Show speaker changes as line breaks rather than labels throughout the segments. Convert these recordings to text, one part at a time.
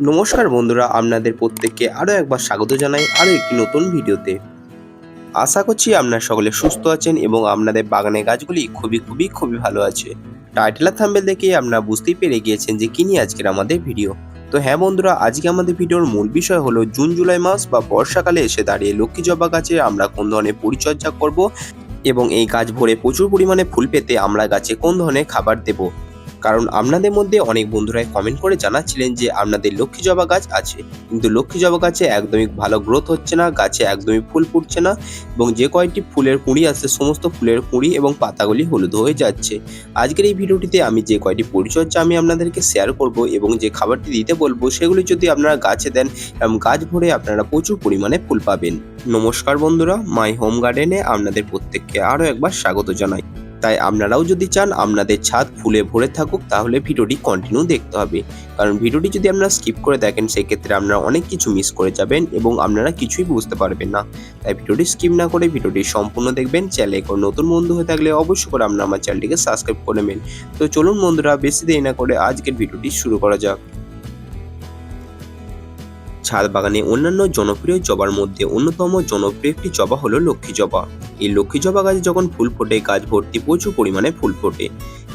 নমস্কার বন্ধুরা, আপনাদের প্রত্যেককে আরও একবার স্বাগত জানাই আরও একটি নতুন ভিডিওতে। আশা করছি আপনারা সকলে সুস্থ আছেন এবং আপনাদের বাগানের গাছগুলি খুবই খুবই খুবই ভালো আছে। টাইটেল থাম্বেল দেখে আপনারা বুঝতেই পেরে গিয়েছেন যে কি নিয়ে আজকের আমাদের ভিডিও। তো হ্যাঁ বন্ধুরা, আজকে আমাদের ভিডিওর মূল বিষয় হলো জুন, জুলাই মাস বা বর্ষাকালে এসে দাঁড়িয়ে লক্ষ্মী জবা গাছে আমরা কোন ধরনের পরিচর্যা করব এবং এই গাছ ভরে প্রচুর পরিমাণে ফুল পেতে আমরা গাছে কোন ধরনের খাবার দেব? কারণ আপনাদের মধ্যে অনেক বন্ধুরাই কমেন্ট করে জানাচ্ছিলেন যে আপনাদের লক্ষ্মী জবা গাছ আছে। কিন্তু লক্ষ্মী জবা গাছে একদমই ভালো গ্রোথ হচ্ছে না, গাছে একদমই ফুল ফুটছে না এবং যে কয়েকটি ফুলের কুঁড়ি আছে, সমস্ত ফুলের কুঁড়ি এবং পাতাগুলি হলুদ হয়ে যাচ্ছে। আজকের এই ভিডিওটিতে আমি যে কয়টি পরিচর্যা আমি আপনাদেরকে শেয়ার করব এবং যে খাবারটি দিতে বলব, সেগুলি যদি আপনারা গাছে দেন এবং গাছ ভরে আপনারা প্রচুর পরিমাণে ফুল পাবেন। নমস্কার বন্ধুরা মাই হোম গার্ডেনে আপনাদের প্রত্যেককে আরও একবার স্বাগত জানাই। তাই আপনারাও যদি চান আপনাদের ছাদ ফুলে ভরে থাকুক, তাহলে ভিডিওটি কন্টিনিউ দেখতে হবে। কারণ ভিডিওটি যদি আপনারা স্কিপ করে দেখেন, সেক্ষেত্রে আপনারা অনেক কিছু মিস করে যাবেন এবং আপনারা কিছুই বুঝতে পারবেন না। তাই ভিডিওটি স্কিপ না করে ভিডিওটি সম্পূর্ণ দেখবেন। চ্যানেলে কোনো নতুন বন্ধু হয়ে থাকলে অবশ্যই করে আপনারা আমার চ্যানেলটিকে সাবস্ক্রাইব করে নেবেন। তো চলুন বন্ধুরা, বেশি দেরি না করে আজকের ভিডিওটি শুরু করা যাক। ছাদ বাগানে অন্যান্য জনপ্রিয় জবার মধ্যে অন্যতম জনপ্রিয় একটি জবা হলো লক্ষ্মী জবা। এই লক্ষ্মী জবা গাছে যখন ফুল ফোটে, গাছ ভর্তি প্রচুর পরিমাণে ফুল ফোটে।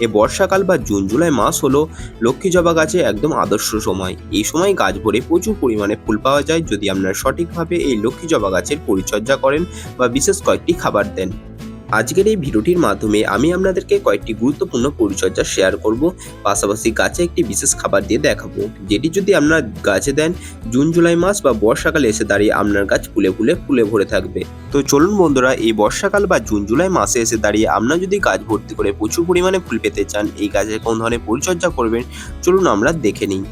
এ বর্ষাকাল বা জুন, জুলাই মাস হলো লক্ষ্মী জবা গাছে একদম আদর্শ সময়। এই সময় গাছ ভরে প্রচুর পরিমাণে ফুল পাওয়া যায় যদি আপনারা সঠিকভাবে এই লক্ষ্মী জবা গাছের পরিচর্যা করেন বা বিশেষ কয়েকটি খাবার দেন। আজকের এই ভিডিওটির মাধ্যমে আমি আপনাদেরকে কয়েকটি গুরুত্বপূর্ণ পরিচর্যা শেয়ার করব, পাশাপাশি গাছে একটি বিশেষ খাবার দিয়ে দেখাবো। যেটি যদি আপনার গাছে দেন, জুন, জুলাই মাস বা বর্ষাকালে এসে দাঁড়িয়ে আপনার গাছ ফুলে ফুলে ফুলে ভরে থাকবে। তো চলুন বন্ধুরা, এই বর্ষাকাল বা জুন, জুলাই মাসে এসে দাঁড়িয়ে আপনারা যদি গাছ ভর্তি করে প্রচুর পরিমাণে ফুল পেতে চান, এই গাছের কোন ধরনের পরিচর্যা করবেন, চলুন আমরা দেখে নিই।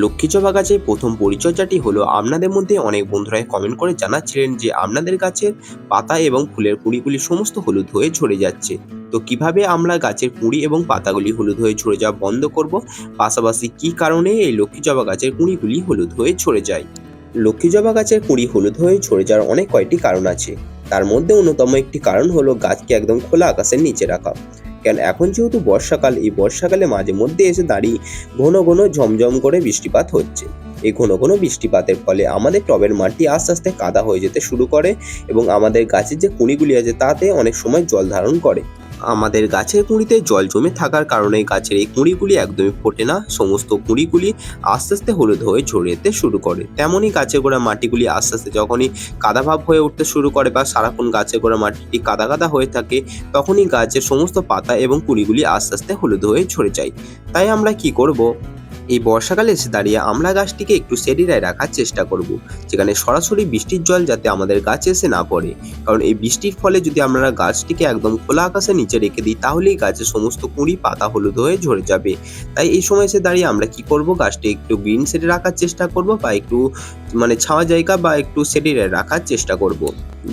লক্ষ্মী জবা গাছের প্রথম পরিচর্যাটি হলো, আপনাদের মধ্যে অনেক বন্ধুরাই কমেন্ট করে জানাচ্ছিলেন যে, আপনাদের গাছের পাতা এবং ফুলের কুঁড়িগুলি সমস্ত হলুদ হয়ে ঝরে যাচ্ছে। তো কীভাবে আমরা গাছের কুঁড়ি এবং পাতাগুলি হলুদ হয়ে ঝরে যাওয়া বন্ধ করব? পাশাপাশি কি কারণে এই লক্ষ্মী জবা গাছের কুঁড়িগুলি হলুদ হয়ে ঝরে যায়? লক্ষ্মী জবা গাছের কুঁড়ি হলুদ হয়ে ঝরে যাওয়ার অনেক কয়টি কারণ আছে। তার মধ্যে অন্যতম একটি কারণ হলো, গাছকে একদম খোলা আকাশের নিচে রাখা। কেন এখন যেহেতু বর্ষাকাল, এই বর্ষাকালে মাঝে মধ্যে এসে দাঁড়িয়ে ঘন ঘন ঝমঝম করে বৃষ্টিপাত হচ্ছে। এই ঘন ঘন বৃষ্টিপাতের ফলে আমাদের টবের মাটি আস্তে আস্তে কাদা হয়ে যেতে শুরু করে এবং আমাদের গাছের যে কুঁড়িগুলি আছে, তাতে অনেক সময় জল ধারণ করে। আমাদের গাছের কুঁড়িতে জল জমে থাকার কারণে গাছের এই কুঁড়িগুলি একদমই ফোটে না। সমস্ত কুঁড়িগুলি আস্তে আস্তে হলুদ হয়ে ঝরিয়েতে শুরু করে। তেমনই গাছের গোড়া মাটিগুলি আস্তে আস্তে যখনই কাদাভাব হয়ে উঠতে শুরু করে বা সারাক্ষণ গাছের গোড়া মাটিটি কাদা কাদা হয়ে থাকে, তখনই গাছের সমস্ত পাতা এবং কুঁড়িগুলি আস্তে আস্তে হলুদ হয়ে ঝরে যায়। তাই আমরা কি করব? এই বর্ষাকালে এসে দাঁড়িয়ে আমরা গাছটিকে একটু সেডিরায় রাখার চেষ্টা করব, যেখানে সরাসরি বৃষ্টির জল যাতে আমাদের গাছে এসে না পড়ে। কারণ এই বৃষ্টির ফলে যদি আমরা গাছটিকে একদম খোলা আকাশের নিচে রেখে দিই, তাহলেই গাছের সমস্ত কুঁড়ি পাতা হলুদ হয়ে ঝরে যাবে। তাই এই সময় এসে দাঁড়িয়ে আমরা কি করব, গাছটি একটু গ্রিন সেটে রাখার চেষ্টা করব বা একটু মানে ছাওয়া জায়গা বা একটু সেডিরায় রাখার চেষ্টা করব।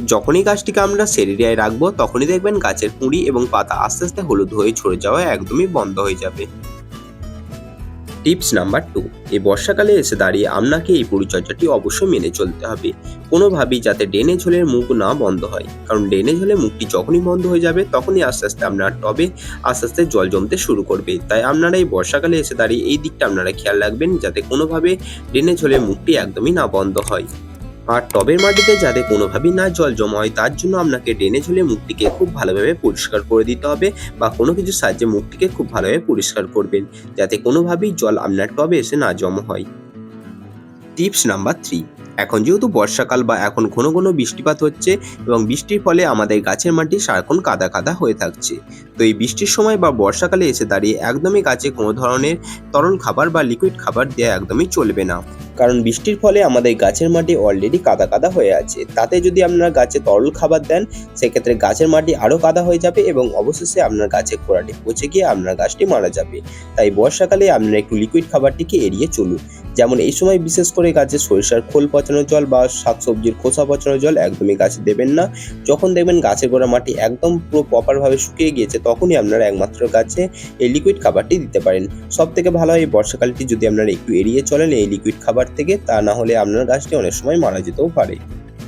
যখনই গাছটিকে আমরা সেরিয়ায় রাখব, তখনই দেখবেন গাছের কুঁড়ি এবং পাতা আস্তে আস্তে হলুদ হয়ে ঝরে যাওয়া একদমই বন্ধ হয়ে যাবে। টিপস নাম্বার টু এই বর্ষাকালে এসে দাঁড়িয়ে আপনাকে এই পরিচর্যাটি অবশ্যই মেনে চলতে হবে। কোনোভাবেই যাতে ডেনে ঝোলের মুখ না বন্ধ হয়, কারণ ডেনে হলে মুখটি যখনই বন্ধ হয়ে যাবে, তখনই আস্তে আস্তে আপনার টবে আস্তে আস্তে জল জমতে শুরু করবে। তাই আপনারা এই বর্ষাকালে এসে দাঁড়িয়ে এই দিকটা আপনারা খেয়াল রাখবেন, যাতে কোনোভাবে ডেনে ঝোলের মুখটি একদমই না বন্ধ হয়। আর টবের মাটিতে যাতে কোনোভাবেই না জল জমা হয়, তার জন্য আপনাকে ড্রেনে ঝুলে মুখটিকে খুব ভালোভাবে পরিষ্কার করে দিতে হবে বা কোনো কিছু সাহায্যে মুখটিকে খুব ভালোভাবে পরিষ্কার করবেন, যাতে কোনোভাবেই জল আপনার টবে এসে না জমা হয়। টিপস নাম্বার থ্রি এখন যেহেতু বর্ষাকাল বা এখন ঘন ঘন বৃষ্টিপাত হচ্ছে এবং বৃষ্টির ফলে আমাদের গাছের মাটি সারাক্ষণ কাদা কাদা হয়ে থাকছে। তো এই বৃষ্টির সময় বা বর্ষাকালে এসে দাঁড়িয়ে একদমই গাছে কোনো ধরনের তরল খাবার বা লিকুইড খাবার দেওয়া একদমই চলবে না। কারণ বৃষ্টির ফলে আমাদের গাছের মাটি অলরেডি কাদা কাদা হয়ে আছে। তাতে যদি আপনারা গাছে তরল খাবার দেন, সেক্ষেত্রে গাছের মাটি আরও কাদা হয়ে যাবে এবং অবশেষে আপনার গাছের গোড়াটি পচে গিয়ে আপনার গাছটি মারা যাবে। তাই বর্ষাকালে আপনারা একটু লিকুইড খাবারটিকে এড়িয়ে চলুন। যেমন এই সময় বিশেষ করে গাছে সরিষার খোল পচানো জল বা শাকসবজির খোসা পচানো জল একদমই গাছে দেবেন না। যখন দেখবেন গাছের গোড়া মাটি একদম পুরো প্রপারভাবে শুকিয়ে গিয়েছে, তখনই আপনারা একমাত্র গাছে এই লিকুইড খাবারটি দিতে পারেন। সব থেকে ভালো হয় এই বর্ষাকালটি যদি আপনারা একটু এড়িয়ে চলেন এই লিকুইড খাবার থেকে, তা না হলে আপনার গাছটি অনেক সময় মারা যেতেও পারে।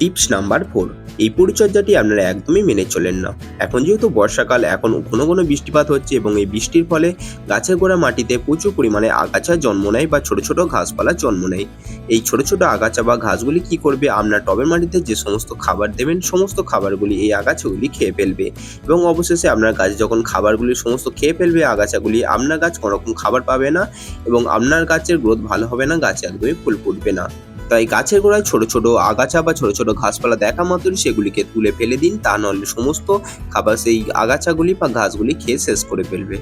টিপস নাম্বার ফোর এই পরিচর্যাটি আপনারা একদমই মেনে চলেন না। এখন যেহেতু বর্ষাকাল, এখন ঘন ঘন বৃষ্টিপাত হচ্ছে এবং এই বৃষ্টির ফলে গাছের গোড়া মাটিতে প্রচুর পরিমাণে আগাছা জন্ম নেয় বা ছোট ছোট ঘাসপালা জন্ম নেয়। এই ছোট ছোট আগাছা বা ঘাসগুলি কি করবে? আপনার টবের মাটিতে যে সমস্ত খাবার দেবেন, সমস্ত খাবারগুলি এই আগাছাগুলি খেয়ে ফেলবে। এবং অবশেষে আপনার গাছ যখন খাবারগুলি সমস্ত খেয়ে ফেলবে, আগাছাগুলি আপনার গাছ কোনো রকম খাবার পাবে না এবং আপনার গাছের গ্রোথ ভালো হবে না, গাছে একদমই ফুল ফুটবে না। তাই গাছের গোড়ায় ছোট ছোট আগাছা বা ছোট ছোট ঘাসপালা দেখা মাত্রই সেগুলিকে তুলে ফেলে দিন। তা নাহলে সমস্ত খাবার সেই আগাছাগুলি বা ঘাসগুলি খেয়ে শেষ করে ফেলবে।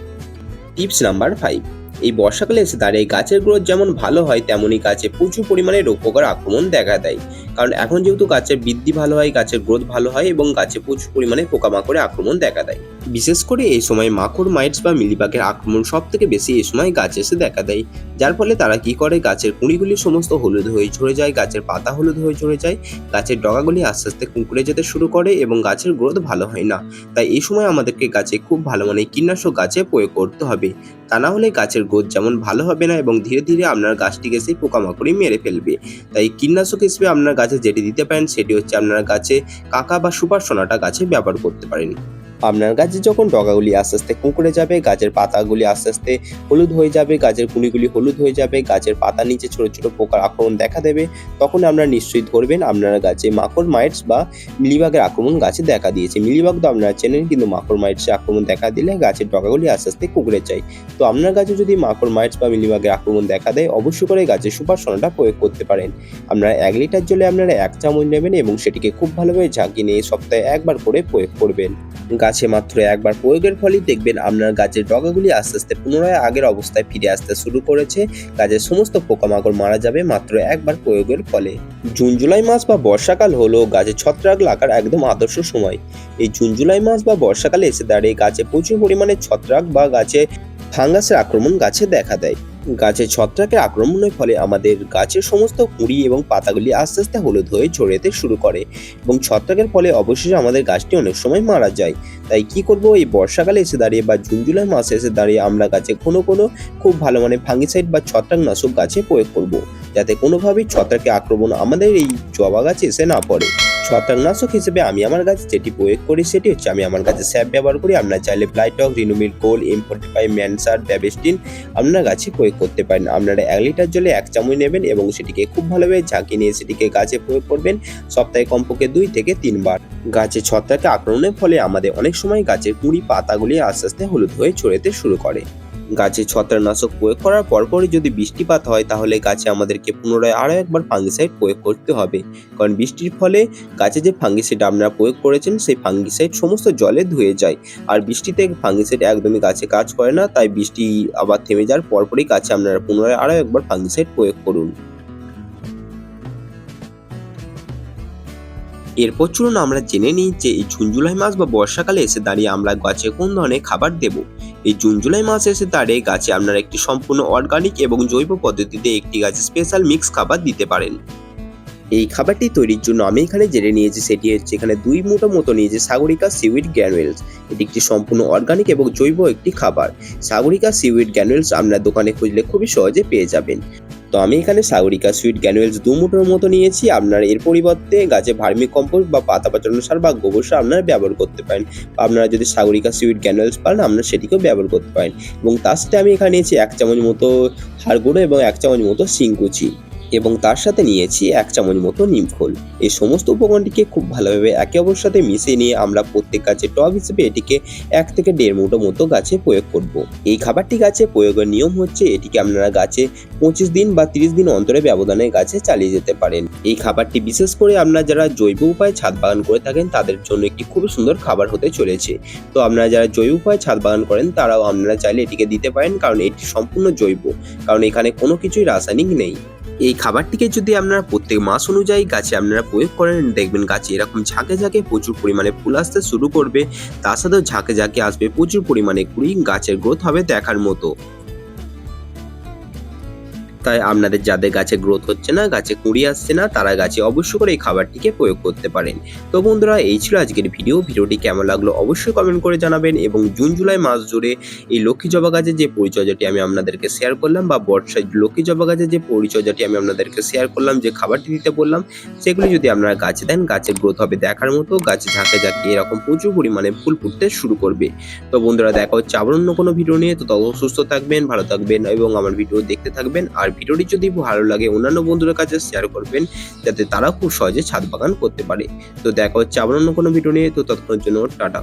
টিপস নাম্বার ফাইভ এই বর্ষাকালে এসে দাঁড়িয়ে গাছের গ্রোথ যেমন ভালো হয় তেমনই গাছে প্রচুর পরিমাণে রোগ পোকার আক্রমণ দেখা দেয়। কারণ এখন যেহেতু গাছের বৃদ্ধি ভালো হয়, গাছের গ্রোথ ভালো হয় এবং গাছে প্রচুর পরিমাণে পোকামাকড়ের আক্রমণ দেখা দেয়। বিশেষ করে এই সময় মাকড়, মাইটস বা মিলিবাগের আক্রমণ সব থেকে বেশি এই সময় গাছে এসে দেখা দেয়। যার ফলে তারা কি করে? গাছের কুঁড়িগুলি সমস্ত হলুদ হয়ে ঝরে যায়, গাছের পাতা হলুদ হয়ে ঝরে যায়, গাছের ডগাগুলি আস্তে আস্তে কুঁকড়ে যেতে শুরু করে এবং গাছের গ্রোথ ভালো হয় না। তাই এই সময় আমাদেরকে গাছে খুব ভালো মানে কীটনাশক গাছে প্রয়োগ করতে হবে। তা না হলে গাছের গ্রোথ যেমন ভালো হবে না এবং ধীরে ধীরে আপনার গাছটিকে সেই পোকামাকড়ি মেরে ফেলবে। তাই কীটনাশক হিসেবে আপনার গাছে যেটি দিতে পারেন, সেটি হচ্ছে আপনারা গাছে কাকা বা সুপার সোনাটা গাছে ব্যবহার করতে পারেন। আপনার গাছে যখন ডগাগুলি আস্তে আস্তে কুঁকড়ে যাবে, গাছের পাতাগুলি আস্তে আস্তে হলুদ হয়ে যাবে, গাছের কুঁড়িগুলি হলুদ হয়ে যাবে, গাছের পাতা নিচে ছোট ছোট পোকার আক্রমণ দেখা দেবে, তখন আপনারা নিশ্চয়ই ধরবেন আপনার গাছে মাকড় মাইটস বা মিলিবাগের আক্রমণ গাছে দেখা দিয়েছে। মিলিবাগ তো আপনারা চেনেন, কিন্তু মাকড় মাইটসের আক্রমণ দেখা দিলে গাছের ডগাগুলি আস্তে আস্তে কুঁকড়ে যায়। তো আপনার গাছে যদি মাকড় মাইটস বা মিলিবাগের আক্রমণ দেখা দেয়, অবশ্যই করে গাছে সুপার সোনাটা প্রয়োগ করতে পারেন। আপনারা এক লিটার জলে আপনারা এক চামচ নেবেন এবং সেটিকে খুব ভালোভাবে ঝাঁকিয়ে নিয়ে সপ্তাহে একবার করে প্রয়োগ করবেন। গাছে মাত্র একবার প্রয়োগের ফলেই দেখবেন আপনার গাছের ডগাগুলি আস্তে আস্তে পুনরায় আগের অবস্থায় ফিরে আসতে শুরু করেছে। গাছের সমস্ত পোকামাকড় মারা যাবে মাত্র একবার প্রয়োগের ফলে। জুন, জুলাই মাস বা বর্ষাকাল হলো গাছে ছত্রাক লাগার একদম আদর্শ সময়। এই জুন, জুলাই মাস বা বর্ষাকালে এসে দাঁড়িয়ে গাছে প্রচুর পরিমাণে ছত্রাক বা গাছে ফাঙ্গাসের আক্রমণ গাছে দেখা দেয়। গাছে ছত্রাকের আক্রমণের ফলে আমাদের গাছের সমস্ত কুঁড়ি এবং পাতাগুলি আস্তে আস্তে হলুদ হয়ে ঝরে যেতে শুরু করে এবং ছত্রাকের ফলে অবশেষে আমাদের গাছটি অনেক সময় মারা যায়। তাই কি করব? এই বর্ষাকালে এসে দাঁড়িয়ে বা জুন, জুলাই মাসে এসে দাঁড়িয়ে আমরা গাছে কোনো কোনো খুব ভালো মানে ফাঙ্গিসাইড বা ছত্রাকনাশক গাছে প্রয়োগ করব। যাতে কোনোভাবেই ছত্রাকের আক্রমণ আমাদের এই জবা গাছে এসে না পড়ে। ছত্রাকনাশক হিসেবে আমি আমার গাছে যেটি প্রয়োগ করি সেটি হচ্ছে আমি আমার গাছে স্যাপ ব্যবহার করি। আপনার চাইলে Blitox Ridomil Gold M forty five ম্যানসার ব্যাবেস্টিন আপনার গাছে প্রয়োগ করতে পারেন। আপনারা এক লিটার জলে এক চামচ নেবেন এবং সেটিকে খুব ভালোভাবে ঝাঁকিয়ে নিয়ে সেটিকে গাছে প্রয়োগ করবেন সপ্তাহে কমপক্ষে দুই থেকে তিনবার। গাছে ছত্রাকে আক্রমণের ফলে আমাদের অনেক সময় গাছের কুড়ি পাতাগুলি আস্তে আস্তে হলুদ হয়ে ছড়াতে শুরু করে। গাছে ছত্রাকনাশক প্রয়োগ করার পরপরই যদি বৃষ্টিপাত হয়, তাহলে গাছে আমাদেরকে পুনরায় আরও একবার ফাঙ্গিসাইড প্রয়োগ করতে হবে। কারণ বৃষ্টির ফলে গাছে যে ফাঙ্গিসাইড আপনারা প্রয়োগ করেছেন, সেই ফাঙ্গিসাইড সমস্ত জলে ধুয়ে যায়। আর বৃষ্টিতে ফাঙ্গিসাইড একদমই গাছে কাজ করে না, তাই বৃষ্টি আবার থেমে যাওয়ার পরপরই গাছে আপনারা পুনরায় আরও একবার ফাঙ্গিসাইড প্রয়োগ করুন। এরপর চলুন আমরা জেনে নিই যে এই জুন জুলাই মাস বা বর্ষাকালে এসে দাঁড়িয়ে আমরা গাছে কোন ধরনের খাবার দেব। এই জুন জুলাই মাস এসে দাঁড়িয়ে গাছে আপনারা একটি সম্পূর্ণ অর্গানিক এবং জৈব পদ্ধতিতে একটি গাছে স্পেশাল মিক্স খাবার দিতে পারেন। এই খাবারটি তৈরির জন্য আমি এখানে জেনে নিয়েছি সেটি হচ্ছে এখানে দুই মুঠো মতো নিয়েছে সাগরিকা সিউইড গ্যানুয়েলস এটি একটি সম্পূর্ণ অর্গানিক এবং জৈব একটি খাবার। সাগরিকা সিউইড গ্যানুয়েলস আপনার দোকানে খুঁজলে খুবই সহজে পেয়ে যাবেন। তো আমি এখানে সাগরিকা সুইট গ্যানুয়েলস দু মুঠোর মতো নিয়েছি। আপনার এর পরিবর্তে গাছে ভার্মি কম্পোস্ট বা পাতা পাচানো সার বা গোবর সার আপনারা ব্যবহার করতে পারেন। বা আপনারা যদি সাগরিকা সুইট গ্যানুয়েলস পান, আপনারা সেটিকেও ব্যবহার করতে পারেন। এবং তার সাথে আমি এখানে নিয়েছি এক চামচ মতো হাড় গুঁড়ো এবং এক চামচ মতো শিংকুচি এবং তার সাথে নিয়েছি এক চামচ মতো নিমখোল এই সমস্ত উপকরণটিকে খুব ভালোভাবে একে অপরের সাথে মিশিয়ে নিয়ে আমরা প্রত্যেক গাছে টব হিসেবে এটিকে এক থেকে দেড় মুঠো মতো গাছে প্রয়োগ করব। এই খাবারটি গাছে প্রয়োগের নিয়ম হচ্ছে এটিকে আপনারা গাছে পঁচিশ দিন বা তিরিশ দিন অন্তরে ব্যবধানে গাছে চালিয়ে যেতে পারেন। এই খাবারটি বিশেষ করে আপনারা যারা জৈব উপায়ে ছাদ বাগান করে থাকেন, তাদের জন্য একটি খুবই সুন্দর খাবার হতে চলেছে। তো আপনারা যারা জৈব উপায়ে ছাদ বাগান করেন, তারাও আপনারা চাইলে এটিকে দিতে পারেন, কারণ এটি সম্পূর্ণ জৈব। কারণ এখানে কোনো কিছুই রাসায়নিক নেই। এই খাবারটিকে যদি আপনারা প্রত্যেক মাস অনুযায়ী গাছে আপনারা প্রয়োগ করেন, দেখবেন গাছে এরকম ঝাঁকে ঝাঁকে প্রচুর পরিমাণে ফুল আসতে শুরু করবে। তার সাথেও ঝাঁকে ঝাঁকে আসবে প্রচুর পরিমাণে কুড়ি, গাছের গ্রোথ হবে দেখার মতো। তাই আপনাদের যাদের গাছে গ্রোথ হচ্ছে না, গাছে কুড়ি আসছে না, তারা গাছে অবশ্য করে এই খাবারটিকে প্রয়োগ করতে পারেন। তো বন্ধুরা, এই ছিল আজকের ভিডিও ভিডিওটি কেমন লাগল অবশ্যই কমেন্ট করে জানাবেন এবং জুন, জুলাই মাস জুড়ে এই লক্ষ্মী জবা গাছের যে পরিচর্যাটি আমি আপনাদেরকে শেয়ার করলাম বা বর্ষায় লক্ষ্মী জবা গাছের যে পরিচর্যাটি আমি আপনাদেরকে শেয়ার করলাম, যে খাবারটি দিতে বললাম, সেগুলি যদি আপনারা গাছে দেন, গাছের গ্রোথ হবে দেখার মতো, গাছে ঝাঁকে ঝাঁকে এরকম প্রচুর পরিমাণে ফুল ফুটতে শুরু করবে। তো বন্ধুরা, দেখা হচ্ছে আবার অন্য কোনো ভিডিও নিয়ে। তো তখন সুস্থ থাকবেন, ভালো থাকবেন এবং আমার ভিডিও দেখতে থাকবেন। আর ভিডিওটি যদি ভালো লাগে, অন্যান্য বন্ধুদের কাছে শেয়ার করবেন, যাতে তারা খুব সহজে ছাদ বাগান করতে পারে। তো দেখা হচ্ছে আবার অন্য কোনো ভিডিও নিয়ে। তো ততক্ষণের জন্য টাটা।